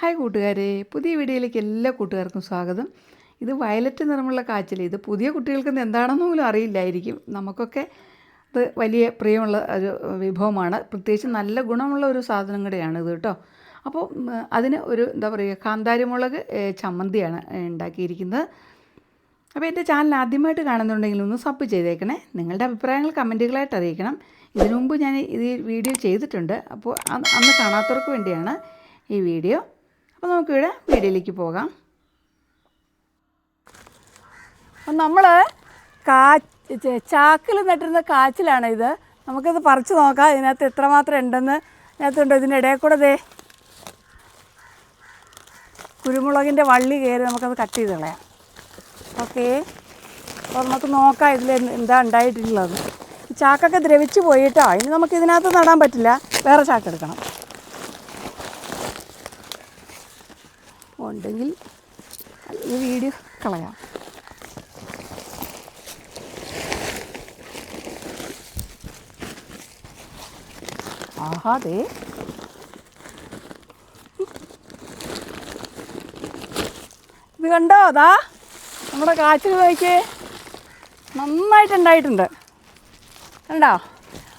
Hi കൂട്ടുകാരെ പുതിയ വീഡിയോയിലേക്ക് എല്ലാ കൂട്ടുകാർക്കും സ്വാഗതം. ഇത് വയലറ്റ് നിറമുള്ള കാച്ചിൽ ഇത് പുതിയ കുട്ടികൾക്ക് എന്താണെന്ന് പോലും അറിയില്ലായിരിക്കും. നമുക്കൊക്കെ ഇത് വലിയ പ്രിയമുള്ള ഒരു വിഭവമാണ്. പ്രത്യേകിച്ച് നല്ല ഗുണമുള്ള ഒരു സാധനം കൂടെയാണ് ഇത് കേട്ടോ. അപ്പോൾ അതിന് ഒരു എന്താ പറയുക കാന്താരിമുളക് ചമ്മന്തിയാണ് ഉണ്ടാക്കിയിരിക്കുന്നത്. അപ്പോൾ എന്റെ ചാനൽ ആദ്യമായിട്ട് കാണുന്നുണ്ടെങ്കിൽ ഒന്ന് സബ് ചെയ്തേക്കണേ. നിങ്ങളുടെ അഭിപ്രായങ്ങൾ കമന്റുകളായിട്ട് അറിയിക്കണം. ഇതിനു മുമ്പ് ഞാൻ ഇത് വീഡിയോ ചെയ്തിട്ടുണ്ട്. അപ്പോൾ അന്ന് കാണാത്തവർക്ക് വേണ്ടിയാണ് ഈ വീഡിയോ. അപ്പോൾ നമുക്കിവിടെ വീഡിയോയിലേക്ക് പോകാം. അപ്പം നമ്മൾ കാ ചാക്കിൽ നട്ടിരുന്ന കാച്ചിലാണ് ഇത്. നമുക്കിത് പറിച്ച് നോക്കാം. ഇതിനകത്ത് എത്രമാത്രം ഉണ്ടെന്ന്. ഇതിനകത്തുണ്ട് ഇതിന്റെ ഇടയിൽ കൂടെ ദേ കുരുമുളകിന്റെ വള്ളി കയറി നമുക്കത് കട്ട് ചെയ്ത് കളയാം. ഓക്കെ. അപ്പോൾ നമുക്ക് നോക്കാം ഇതിൽ എന്താ ഉണ്ടായിട്ടുള്ളത്. ചാക്കൊക്കെ ദ്രവിച്ച് പോയിട്ടോ. ഇനി നമുക്ക് ഇതിനകത്ത് നടാൻ പറ്റില്ല. വേറെ ചാക്ക് ഉണ്ടെങ്കിൽ ഈ വീഡിയോ കളയാം. ആഹാതെ ഇത് കണ്ടോ? അതാ നമ്മുടെ കാച്ചിൽ നോക്കിയേ നന്നായിട്ടുണ്ടായിട്ടുണ്ട്. കണ്ടോ?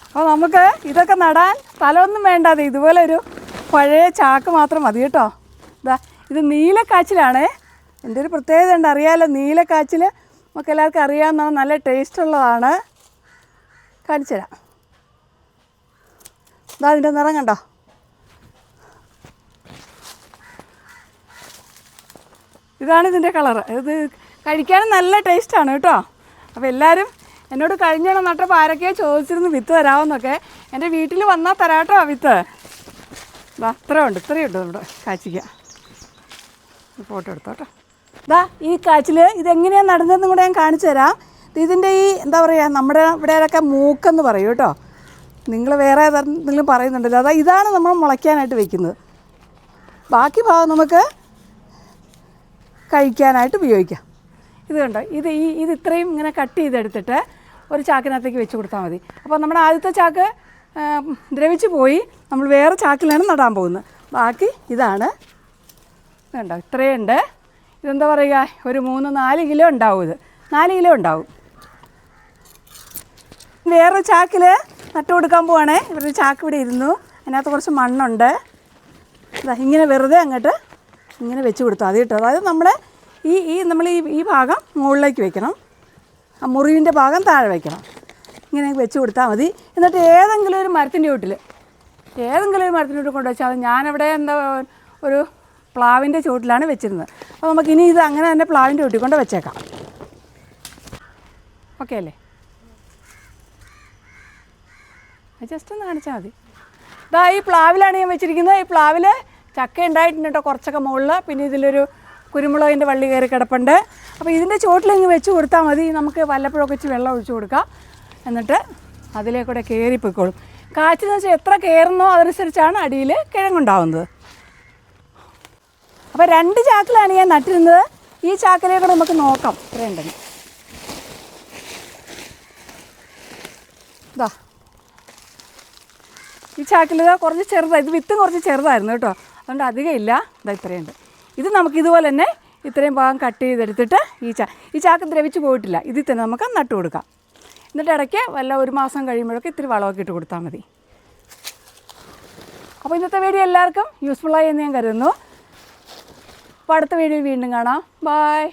അപ്പോൾ നമുക്ക് ഇതൊക്കെ നടാൻ സ്ഥലമൊന്നും വേണ്ടാതെ ഇതുപോലെ ഒരു പഴയ ചാക്ക് മാത്രം മതി കേട്ടോ. ഇതാ ഇത് നീലക്കാച്ചിലാണേ എന്റെ ഒരു പ്രത്യേകത ഉണ്ട് അറിയാമല്ലോ നീലക്കാച്ചിൽ നമുക്ക് എല്ലാവർക്കും അറിയാവുന്നതാണ് നല്ല ടേസ്റ്റ് ഉള്ളതാണ്. കാണിച്ചു തരാം. ഇതാ അതിന്റെ നിറം കണ്ടോ? ഇതാണ് ഇതിന്റെ കളറ്. ഇത് കഴിക്കാനും നല്ല ടേസ്റ്റാണ് കേട്ടോ. അപ്പോൾ എല്ലാവരും എന്നോട് കഴിഞ്ഞോണം നട്ടപ്പോൾ ആരൊക്കെയോ ചോദിച്ചിരുന്നു വിത്ത് തരാമെന്നൊക്കെ. എന്റെ വീട്ടിൽ വന്നാൽ തരാട്ടോ വിത്ത്. ഉണ്ട് ഇത്രയുണ്ട് ഇത്രയുണ്ട് നമ്മുടെ കാച്ചിക്ക. ഫോട്ടോ എടുത്തോട്ടോ. ഇതാ ഈ കാച്ചിൽ ഇതെങ്ങനെയാണ് നടന്നതെന്നും കൂടെ ഞാൻ കാണിച്ചു തരാം. ഇതിന്റെ ഈ എന്താ പറയുക നമ്മുടെ ഇവിടെയൊക്കെ മൂക്കെന്ന് പറയും കേട്ടോ. നിങ്ങൾ വേറെ എന്തെങ്കിലും പറയുന്നുണ്ടല്ലോ. അതാ ഇതാണ് നമ്മൾ മുളയ്ക്കാനായിട്ട് വെക്കുന്നത്. ബാക്കി ഭാഗം നമുക്ക് കഴിക്കാനായിട്ട് ഉപയോഗിക്കാം. ഇത് കണ്ടോ? ഇത് ഈ ഇത് ഇത്രയും ഇങ്ങനെ കട്ട് ചെയ്തെടുത്തിട്ട് ഒരു ചാക്കിനകത്തേക്ക് വെച്ച് കൊടുത്താൽ മതി. അപ്പോൾ നമ്മുടെ ആദ്യത്തെ ചാക്ക് ദ്രവിച്ച് പോയി. നമ്മൾ വേറെ ചാക്കിലാണ് നടാൻ പോകുന്നത്. ബാക്കി ഇതാണ് ഇത് കണ്ടോ ഇത്രയുണ്ട്. ഇതെന്താ പറയുക? ഒരു മൂന്ന് നാല് കിലോ ഉണ്ടാവും ഇത്. നാല് കിലോ ഉണ്ടാവും. വേറൊരു ചാക്കിൽ നട്ടു കൊടുക്കാൻ പോവാണേ. ഇവരുടെ ചാക്ക് ഇവിടെ ഇരുന്നു. അതിനകത്ത് കുറച്ച് മണ്ണുണ്ട്. ഇങ്ങനെ വെറുതെ അങ്ങോട്ട് ഇങ്ങനെ വെച്ച് കൊടുത്തു. അത് കിട്ടും. അതായത് നമ്മൾ ഈ ഈ നമ്മൾ ഈ ഈ ഭാഗം മുകളിലേക്ക് വെക്കണം. ആ മുറിവിന്റെ ഭാഗം താഴെ വെക്കണം. ഇങ്ങനെ വെച്ച് കൊടുത്താൽ മതി. എന്നിട്ട് ഏതെങ്കിലും ഒരു മരത്തിന്റെ വീട്ടിൽ ഏതെങ്കിലും ഒരു മരത്തിന്റെ വീട്ടിൽ കൊണ്ടുവച്ചാൽ ഞാനിവിടെ എന്താ ഒരു പ്ലാവിന്റെ ചുവട്ടിലാണ് വെച്ചിരുന്നത്. അപ്പോൾ നമുക്ക് ഇനി ഇത് അങ്ങനെ തന്നെ പ്ലാവിന്റെ കൊണ്ട് വെച്ചേക്കാം. ഓക്കെ അല്ലേ? ജസ്റ്റ് ഒന്ന് കാണിച്ചാൽ മതി. ഇതാ ഈ പ്ലാവിലാണ് ഞാൻ വെച്ചിരിക്കുന്നത്. ഈ പ്ലാവിൽ ചക്ക ഉണ്ടായിട്ടുണ്ട് കുറച്ചൊക്കെ മുകളിൽ. പിന്നെ ഇതിലൊരു കുരുമുളകിന്റെ വള്ളി കയറി കിടപ്പുണ്ട്. അപ്പോൾ ഇതിന്റെ ചുവട്ടിലിങ്ങ് വെച്ച് കൊടുത്താൽ മതി. നമുക്ക് വല്ലപ്പോഴൊക്കെ ഇച്ചിരി വെള്ളം ഒഴിച്ചു കൊടുക്കാം. എന്നിട്ട് അതിലേക്കൂടെ കയറി പൊയ്ക്കോളും. കാച്ചെന്ന് വെച്ചാൽ എത്ര കയറുന്നോ അതനുസരിച്ചാണ് അടിയിൽ കിഴങ്ങുണ്ടാവുന്നത്. അപ്പോൾ രണ്ട് ചാക്കിലാണ് ഞാൻ നട്ടിരുന്നത്. ഈ ചാക്കിലേക്കൂടെ നമുക്ക് നോക്കാം. ഇത്രയുണ്ടെന്ന് ഇതാ ഈ ചാക്കിൽ കുറച്ച് ചെറുതാണ് ഇത് വിത്തും കുറച്ച് ചെറുതായിരുന്നു കേട്ടോ. അതുകൊണ്ട് അധികം ഇല്ല. ഇതാ ഇത്രയുണ്ട് ഇത് നമുക്ക് ഇതുപോലെ തന്നെ ഇത്രയും ഭാഗം കട്ട് ചെയ്തെടുത്തിട്ട് ഈ ചാ ഈ ചാക്ക് ദ്രവിച്ച് പോയിട്ടില്ല. ഇതിൽ തന്നെ നമുക്ക് നട്ട് കൊടുക്കാം. എന്നിട്ട് ഇടയ്ക്ക് വല്ല ഒരു മാസം കഴിയുമ്പോഴൊക്കെ ഇത്തിരി വളമൊക്കെ ഇട്ട് കൊടുത്താൽ മതി. അപ്പോൾ ഇന്നത്തെ വീഡിയോ എല്ലാവർക്കും യൂസ്ഫുള്ളായി എന്ന് ഞാൻ കരുതുന്നു. അടുത്ത വീഡിയോ വീണ്ടും കാണാം. ബായ്